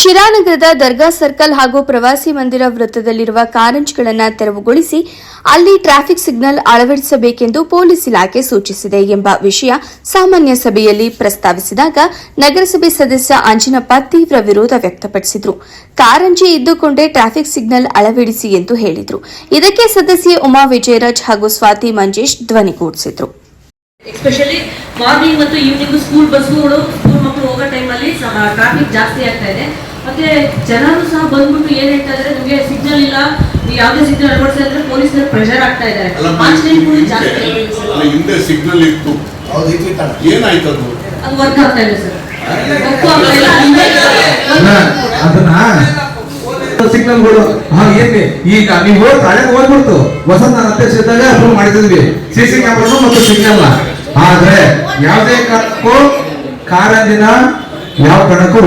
ಶಿರಾನಗರದ ದರ್ಗಾ circle ಹಾಗೂ ಪ್ರವಾಸಿ ಮಂದಿರ ವೃತ್ತದಲ್ಲಿರುವ ಕಾರಂಜ್ಗಳನ್ನು ತೆರವುಗೊಳಿಸಿ ಅಲ್ಲಿ ಟ್ರಾಫಿಕ್ ಸಿಗ್ನಲ್ ಅಳವಡಿಸಬೇಕೆಂದು ಪೊಲೀಸ್ ಇಲಾಖೆ ಸೂಚಿಸಿದೆ ಎಂಬ ವಿಷಯ ಸಾಮಾನ್ಯ ಸಭೆಯಲ್ಲಿ ಪ್ರಸ್ತಾವಿಸಿದಾಗ ನಗರಸಭೆ ಸದಸ್ಯ ಅಂಜಿನಪ್ಪ ತೀವ್ರ ವಿರೋಧ ವ್ಯಕ್ತಪಡಿಸಿದರು. ಕಾರಂಜಿ ಇದ್ದುಕೊಂಡೇ ಟ್ರಾಫಿಕ್ ಸಿಗ್ನಲ್ ಅಳವಡಿಸಿ ಎಂದು ಹೇಳಿದರು. ಇದಕ್ಕೆ ಸದಸ್ಯೆ ಉಮಾ ವಿಜಯರಾಜ್ ಹಾಗೂ ಸ್ವಾತಿ ಮಂಜೇಶ್ ಧ್ವನಿಗೂಡಿಸಿದರು ಎಸ್ಪೆಷಲಿ ಮಾರ್ನಿಂಗ್ ಮತ್ತು ಈವ್ನಿಂಗ್ ಸ್ಕೂಲ್ ಬಸ್ಗಳು ಸ್ಕೂಲ್ ಮಕ್ಕಳು ಹೋಗೋ ಟೈಮಲ್ಲಿ ಟ್ರಾಫಿಕ್ ಜಾಸ್ತಿ ಆಗ್ತಾ ಇದೆ. ಮತ್ತೆ ಜನರು ಸಹ ಬಂದ್ಬಿಟ್ಟು ಏನ್ ಹೇಳ್ತಾ ಇದಾರೆ? ನಿಮಗೆ ಸಿಗ್ನಲ್ ಇಲ್ಲ. ನೀವು ಯಾವುದೇ ಸಿಗ್ನಲ್ ಅಳವಡಿಸಿದ್ರೆ ಅಂದ್ರೆ ಪೊಲೀಸರು ಪ್ರೆಷರ್ ಆಗ್ತಾ ಇದ್ದಾರೆ. ಆಕ್ಸಿಡೆಂಟ್ಗಳು ಜಾಸ್ತಿ ಹಿಂದೆ ಸಿಗ್ನಲ್ ಇತ್ತು. ಏನಾಯ್ತು ಅದು? ಅದು ವರ್ಕ್ ಆಗ್ತಾ ಇದೆ ಸರ್. ಸಿಗ್ನಲ್ಗಳು ಹಾ ಏನ್ರಿ? ಈಗ ನೀವು ಹಳೆ ಹೋಗ್ಬಿಡ್ತು. ವಸಂತ ನಾನು ಅಧ್ಯಕ್ಷ ಇದ್ದಾಗ ಅಪ್ರೂವ್ ಮಾಡಿದ್ವಿ ಸಿಸಿ ಸಿ ಕ್ಯಾಮ್ರಾ ಮತ್ತು ಸಿಗ್ನಲ್ ಆದ್ರೆ ಯಾವುದೇ ಕಾರಣಕ್ಕೂ ಕಾರಂಜಿನ ಯಾವ ಕಣಕ್ಕೂ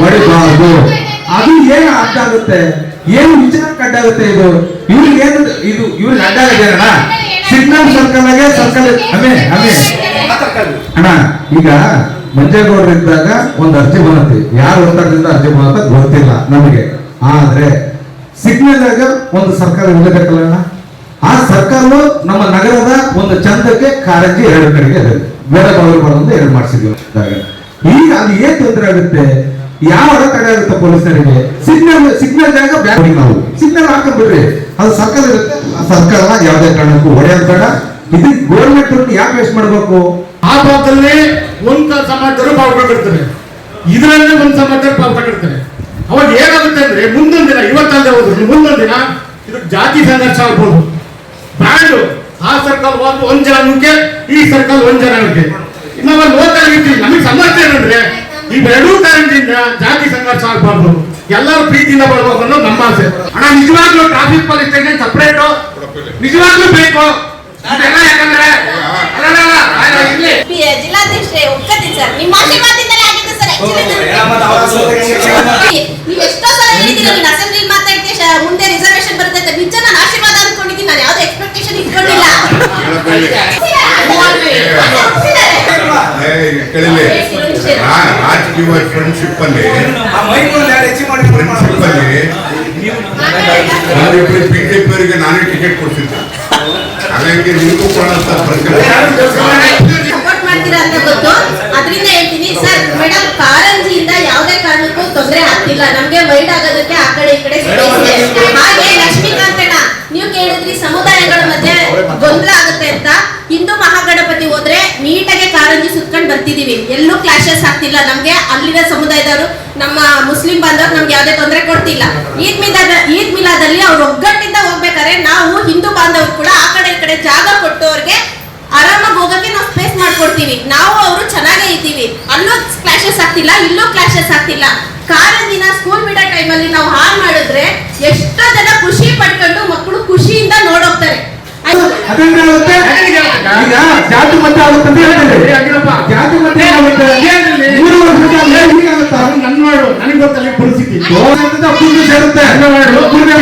ಹೊಡಿಬಾರ್ದು ಅದು ಏನು ಅರ್ಥ ಆಗುತ್ತೆ? ಏನು ವಿಚಾರಕ್ಕೆ ಅಡ್ಡ ಆಗುತ್ತೆ ಇದು? ಇವ್ರಿಗೆ ಏನು ಇದು ಇವ್ರಿಗೆ ಆಗಿದಾರಣ ಸಿಗ್ನಲ್ ಸರ್ಕಲ್ ಆಗಿ ಸರ್ಕಲ್ ಅಮೇ ಅಮೇ. ಅಣ್ಣ, ಈಗ ಮಂಜೇಗೌಡರು ಇದ್ದಾಗ ಒಂದು ಅರ್ಜಿ ಬರುತ್ತೆ ಯಾರು ಒತ್ತಡದಿಂದ ಅರ್ಜಿ ಬರುತ್ತೆ ಗೊತ್ತಿಲ್ಲ ನಮಗೆ. ಆದ್ರೆ ಸಿಗ್ನಲ್ ಆಗ ಒಂದು ಸರ್ಕಾರ ಇರಬೇಕಲ್ಲ ಅಣ್ಣ ಆ ಸರ್ಕಾರ ನಮ್ಮ ನಗರದ ಒಂದು ಚಂದಕ್ಕೆ ಕಾರಂಜಿ ಎರಡು ಕಡೆಗೆ ಬೇರೆ ಬಾಗಿಲು ಬರೋದು ಎರಡು ಮಾಡಿಸಿದ್ವಿ. ಈಗ ಅದು ಏನ್ ತೊಂದರೆ ಆಗುತ್ತೆ? ಯಾವ ತಡೆ ಆಗುತ್ತೆ ಪೊಲೀಸರಿಗೆ? ಸಿಗ್ನಲ್ ಸಿಗ್ನಲ್ ಜಾಗ ಬ್ಯಾಕ್ ನಾವು. ಸಿಗ್ನಲ್ ಹಾಕೊಂಡ್ಬಿಡ್ರಿ ಅದು ಸರ್ಕಾರ ಇರುತ್ತೆ. ಆ ಸರ್ಕಾರನ ಯಾವುದೇ ಕಾರಣಕ್ಕೂ ಹೊಡೆಯೋದ್ ಬೇಡ. ಇದು ಗೋರ್ಮೆಂಟ್ ಯಾಕೆ ವೇಸ್ಟ್ ಮಾಡ್ಬೇಕು? ಆ ಭಾಗದಲ್ಲಿ ಒಂದ್ ಸಮಾಜರು ಪಾಪ ಕಟ್ಟಿರ್ತಾರೆ ಇದರಲ್ಲಿ ಒಂದ್ ಸಮಾಜರು ಪಾಪ ಕಟ್ಟಿರ್ತಾರೆ ಅವಾಗ ಏನಾಗುತ್ತೆ ಅಂದ್ರೆ ಮುಂದೊಂದ್ ದಿನ ಇವತ್ತಲ್ಲದೆ ಹೋದ್ರು, ಮುಂದೊಂದ್ ದಿನ ಇದು ಜಾತಿ ಸಂಘರ್ಷ ಆಗ್ಬೋದು. ಬ್ಯಾಂಡ್. ಆ ಸರ್ಕಲ್ ಒಂದು ಒಂದ್ ಜನಕ್ಕೆ, ಈ ಸರ್ಕಲ್ ಒಂದ್ ಜನಕ್ಕೆ. ನಾವು ಓದ್ತಾ ಇರ್ತೀವಿ ನಮಗೆ ಸಮಸ್ಯೆ ಏನಂದ್ರೆ ಈ ಎರಡೂ ಕಾರಣದಿಂದ ಜಾತಿ ಸಂಘರ್ಷ ಆಗ್ಬಾರ್ದು. ಎಲ್ಲರೂ ಪ್ರೀತಿಯಿಂದ ಬರ್ಬೇಕು ಅನ್ನೋದು ನಮ್ಮ ಆಸೆ. ಅಣ್ಣ ನಿಜವಾಗ್ಲೂ ಟ್ರಾಫಿಕ್ ಪೊಲೀಸ್ ಸ್ಟೇಷನ್ ಸಪ್ರೇಟ್ ನಿಜವಾಗ್ಲೂ ಬೇಕು? ಅದೆಲ್ಲ ಯಾಕಂದ್ರೆ ಜಿಲ್ಲಾಧ್ಯಕ್ಷರೇ ಸರ್. ನಿಮ್ಮ ಆಶೀರ್ವಾದದಿಂದಲೇ ಸರ್ actually. ನೀವು ಎಷ್ಟೋ ಸಲ ಹೇಳಿದ್ದೀರ ರಾ- ರಾಜಕೀಯ ಫ್ರೆಂಡ್ಶಿಪ್ ಅಲ್ಲಿ ಫ್ರೆಂಡ್ಶಿಪ್ ಅಲ್ಲಿ ನಾವಿಬ್ರು ಬಿಜೆಪಿ ಅವರಿಗೆ ನಾನೇ ಟಿಕೆಟ್ ಕೊಡ್ತಿದ್ದೆ. ಅದಕ್ಕೆ ನಿಮಗೂ ಕೊಡಂತ ಸಪೋರ್ಟ್ ಮಾಡ್ತೀರಾ ಅಂತ ಗೊತ್ತು. ಅದರಿಂದ ಹೇಳ್ತೀನಿ ಸರ್ ಮೇಡಮ್ ಕಾರಂಜಿಯಿಂದ ಯಾವುದೇ ಕಾರಣಕ್ಕೂ ತೊಂದರೆ ಆಗ್ತಿಲ್ಲ. ನಮ್ಗೆ ವೈಡ್ ಆಗೋದಕ್ಕೆ ಆ ಕಡೆ ಈ ಕಡೆ ಸಮುದಾಯಗಳ ಮಧ್ಯೆ ಗೊಂದಲ ಆಗುತ್ತೆ ಅಂತ ಹಿಂದೂ ಮಹಾಗಣಪತಿ ಹೋದ್ರೆ ನೀಟಾಗಿ ಕಾರಂಜಿ ಸುತ್ಕೊಂಡ್ ಬರ್ತಿದೀವಿ. ಎಲ್ಲೂ ಕ್ಲಾಶಸ್ ಆಗ್ತಿಲ್ಲ. ನಮ್ಗೆ ಅಲ್ಲಿನ ಸಮುದಾಯದವರು ನಮ್ಮ ಮುಸ್ಲಿಂ ಬಾಂಧವರು ನಮ್ಗೆ ಯಾವ್ದೇ ತೊಂದರೆ ಕೊಡ್ತಿಲ್ಲ. ಈದ್ ಮಿಲಾದ ಈದ್ ಮಿಲಾದಲ್ಲಿ ಅವ್ರು ಒಗ್ಗಟ್ಟಿಂದ ಹೋಗ್ಬೇಕಾದ್ರೆ ನಾವು ಹಿಂದೂ ಬಾಂಧವರು ಕೂಡ ಆ ಕಡೆ ಈ ಕಡೆ ಜಾಗ ಕೊಟ್ಟು ಅವ್ರಿಗೆ ಆರಾಮಾಗಿ ಹೋಗಕ್ಕೆ ನಾವು ಸ್ಪೇಸ್ ಮಾಡ್ಕೊಡ್ತೀವಿ. ನಾವು ಅವರು ಚೆನ್ನಾಗೇ ಇದ್ದೀವಿ. ಅಲ್ಲೂ ಕ್ಲಾಶಸ್ ಆಗ್ತಿಲ್ಲ ಇಲ್ಲೂ ಕ್ಲಾಶಸ್ ಆಗ್ತಿಲ್ಲ. ಕಾರಂಜಿನ ಸ್ಕೂಲ್ ಬಿಡೋ ಟೈಮಲ್ಲಿ ನಾವು ಹಾಳು ಮಾಡಿದ್ರೆ ಎಷ್ಟೋ ಜನ ಆಗುತ್ತೆ ಈಗ ಜಾತಿ ಮತ್ತೆ ಆಗುತ್ತೆ ಅಂತ ಜಾತಿ ಮತ್ತೆ ಆಗುತ್ತೆ. ಮೂರು ವರ್ಷದ ಮೇಲೆ ಹೀಗಾಗುತ್ತಾ? ನನ್ ಮಾಡು. ನನಗೆ ಗೊತ್ತಲ್ಲ ಪರಿಸ್ಥಿತಿ ಅಪ್ಪಂದು ಸೇರುತ್ತೆ.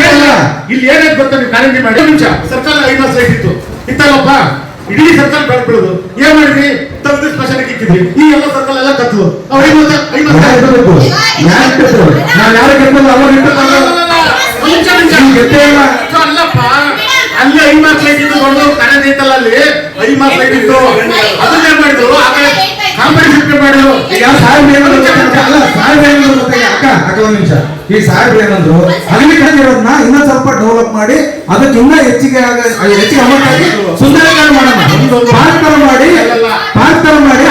ಅಲ್ಲ. ಇಲ್ಲಿ ಏನಾಯ್ತು ಗೊತ್ತಾ ನೀವು ಮಾಡಿ? ನಿಮಿಷ. ಸರ್ಕಾರ ಇತ್ತು ಇತ್ತಲ್ಲಪ್ಪ? ಇಡೀ ಸರ್ಕಲ್ ಬೆಳೆದ್ಬಿಡುದು. ಏನ್ ಮಾಡಿದ್ರಿ? ತೆಗೆದು ಸ್ಪೆಷಲ್ಗೆ ಇಕ್ಕಿದ್ರಿ. ಈ ಎಲ್ಲ ಸರ್ಕಲ್ ಎಲ್ಲ ಕತ್ತು ಅವ್ರು ಐವತ್ತು ಯಾರು ಇರ್ಬೇಕು? ಯಾರು ಇರ್ಬೇಕು? ಯಾರು ಗೆದ್ದಲ್ಲ, ಅವ್ರು ಇಲ್ಲ. ಅಲ್ಲಪ್ಪ. ಅಲ್ಲಿ ಐಮಾರ್ ಲೈಟ್ ಇತ್ತು ನೋಡಿದ್ರು ಕಾಲೇಜ್ ಐತಲ್ಲ ಅಲ್ಲಿ. ಐಮಾರ್ ಲೈಟ್ ಇತ್ತು. ಅದನ್ನೇ ಮಾಡಿದ್ರು? ಆ ಕಡೆ ಕಾಂಪಿಟೇಷನ್ ಮಾಡಿದ್ರು. ಈಗ ಸಾಹೇಬ್ ಏನಂದ್ರು? ಅಲ್ಲ, ಸಾಹೇಬ್ ಏನಂದ್ರು? ಅಕ್ಕ ಅಕ್ಕ ಒಂದ್ ನಿಮಿಷ. ಈ ಸಾಹೇಬ್ ಏನಂದ್ರು ಅಲ್ಲಿ ಇರೋದನ್ನ ಇನ್ನ ಸ್ವಲ್ಪ ಡೆವಲಪ್ ಮಾಡಿ ಅದಕ್ಕೆ ಇನ್ನ ಹೆಚ್ಚಿಗೆ ಹೆಚ್ಚಿಗೆ ಅಮೌಂಟ್ ಆಗಿ ಸುಂದರಕಾರ ಮಾಡೋಣ. ಪಾರ್ಕ್ ತರ ಮಾಡಿ ಪಾರ್ಕ್ ತರ ಮಾಡಿ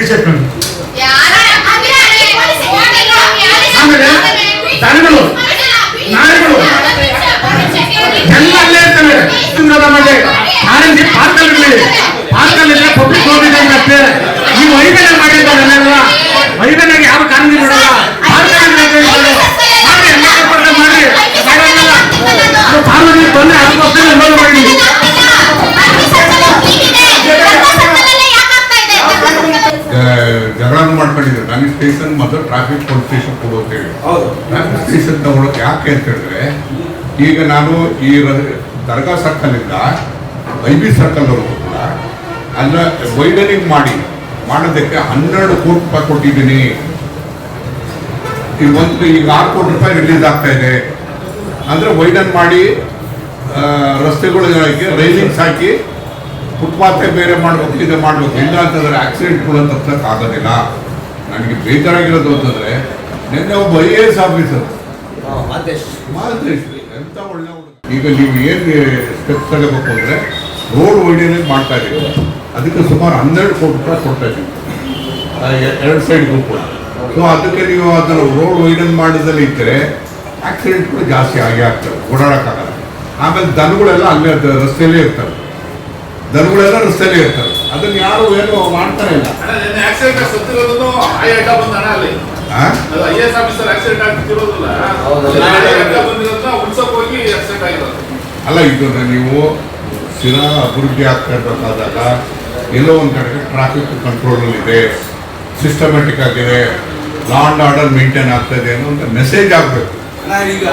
ಕೂತಿರ್ತಾರೆ ಬಿಡಿ ಸೇರ್ಕೊಂಡು ಆಮೇಲೆ ದನಗಳು ನಾಯಿಗಳು ಎಲ್ಲ ಅಲ್ಲೇ ಇರ್ತವೆ ಸುಂದರ ಮಾಡಿ ಕಾರಂಜಿ ಪಾರ್ಕಲ್ಲಿ ಇರಲಿ ಪಾರ್ಕಲ್ಲಿ ಇದ್ರೆ ಪಬ್ಲಿಕ್ ಹೋಗಿದ್ದಂಗೆ ಅಷ್ಟೇ ನೀವು ಐದನೇ ಮಾಡಿದ್ದಾರೆ ಜಗಳ ಮಾಡ್ಕೊಂಡಿದ್ರು. ನನಗೆ ಸ್ಟೇಷನ್ ಮೊದಲು ಟ್ರಾಫಿಕ್ ಪೊಲೀಸ್ ಸ್ಟೇಷನ್ ಕೊಡು ಅಂತ ಹೇಳಿ. ಟ್ರಾಫಿಕ್ ಸ್ಟೇಷನ್ ತಗೊಳಕ್ ಯಾಕೆ ಅಂತ ಹೇಳಿದ್ರೆ ಈಗ ನಾನು ಈ ದರ್ಗಾ ಸರ್ಕಲಿಂದ ಐ ಬಿ ಸರ್ಕಲ್ವರೆಗೂ ಕೂಡ ಅಲ್ಲ ವೈಡನಿಂಗ್ ಮಾಡಿ ಮಾಡೋದಕ್ಕೆ ಹನ್ನೆರಡು ಕೋಟಿ ರೂಪಾಯಿ ಕೊಟ್ಟಿದ್ದೀನಿ. ಈಗ ಒಂದು ಈಗ ಆರು ಕೋಟಿ ರೂಪಾಯಿ ರಿಲೀಸ್ ಆಗ್ತಾ ಇದೆ. ಅಂದರೆ ವೈಡನ್ ಮಾಡಿ ರಸ್ತೆಗಳಿಗೆ ರೈಲಿಂಗ್ಸ್ ಹಾಕಿ ಫುಟ್ಪಾತೆ ಬೇರೆ ಮಾಡಬೇಕು ಇದು ಮಾಡಬೇಕು. ಇಲ್ಲ ಅಂತಂದ್ರೆ ಕೂಡ ತಪ್ಪಕ್ಕೆ ಆಗೋದಿಲ್ಲ. ನನಗೆ ಬೇಜಾರಾಗಿರೋದು ಅಂತಂದ್ರೆ ನಿನ್ನೆ ಒಬ್ಬ ಐ ಎ ಎಸ್ ಆಫೀಸರ್ ಎಂಥ ಒಳ್ಳೆ. ಈಗ ನೀವು ಏನು ಸ್ಟೆಪ್ ತಗೋಬೇಕು ಅಂದರೆ ರೋಡ್ ಒಳ್ಳೆಯ ಮಾಡ್ತಾ ಇದ್ದೀವಿ ಅದಕ್ಕೆ ಸುಮಾರು ಹನ್ನೆರಡು ಕೋಟಿ ರೂಪಾಯಿ ಕೊಡ್ತಾ ಇದ್ದೀವಿ ಎರಡು ಸೈಡ್ಗೂ ಕೂಡ ಸೊ ಅದಕ್ಕೆ ನೀವು ಅದನ್ನು ರೋಡ್ ವೈಡನ್ ಮಾಡಿದಲ್ಲಿ ಇದ್ದರೆ ಆಕ್ಸಿಡೆಂಟ್ಗಳು ಜಾಸ್ತಿ ಆಗಿ ಆಗ್ತವೆ ಓಡಾಡೋಕ್ಕಾಗಲ್ಲ. ಆಮೇಲೆ ದನಗಳೆಲ್ಲ ಅಲ್ಲೇ ಅದ್ ರಸ್ತೆಯಲ್ಲೇ ಇರ್ತವೆ. ದನಗಳೆಲ್ಲ ರಸ್ತೆಯಲ್ಲೇ ಇರ್ತಾರೆ ಅದನ್ನ ಯಾರು ಏನು ಮಾಡ್ತಾರೆ ಇಲ್ಲ. ಅಲ್ಲಿ. ಇದನ್ನ ನೀವು ಸ್ಥಿರ ಅಭಿವೃದ್ಧಿ ಆಗ್ತಾ ಇರಬೇಕಾದಾಗ ಎಲ್ಲೋ ಒಂದು ಕಡೆಗೆ ಟ್ರಾಫಿಕ್ ಕಂಟ್ರೋಲ್ ಇದೆ ಸಿಸ್ಟಮೆಟಿಕ್ ಆಗಿದೆ ಲಾ ಅಂಡ್ ಆರ್ಡರ್ ಮೇಂಟೈನ್ ಆಗ್ತಾ ಇದೆ ಅನ್ನೋ ಒಂದು ಮೆಸೇಜ್ ಆಗಬೇಕು. ಈಗ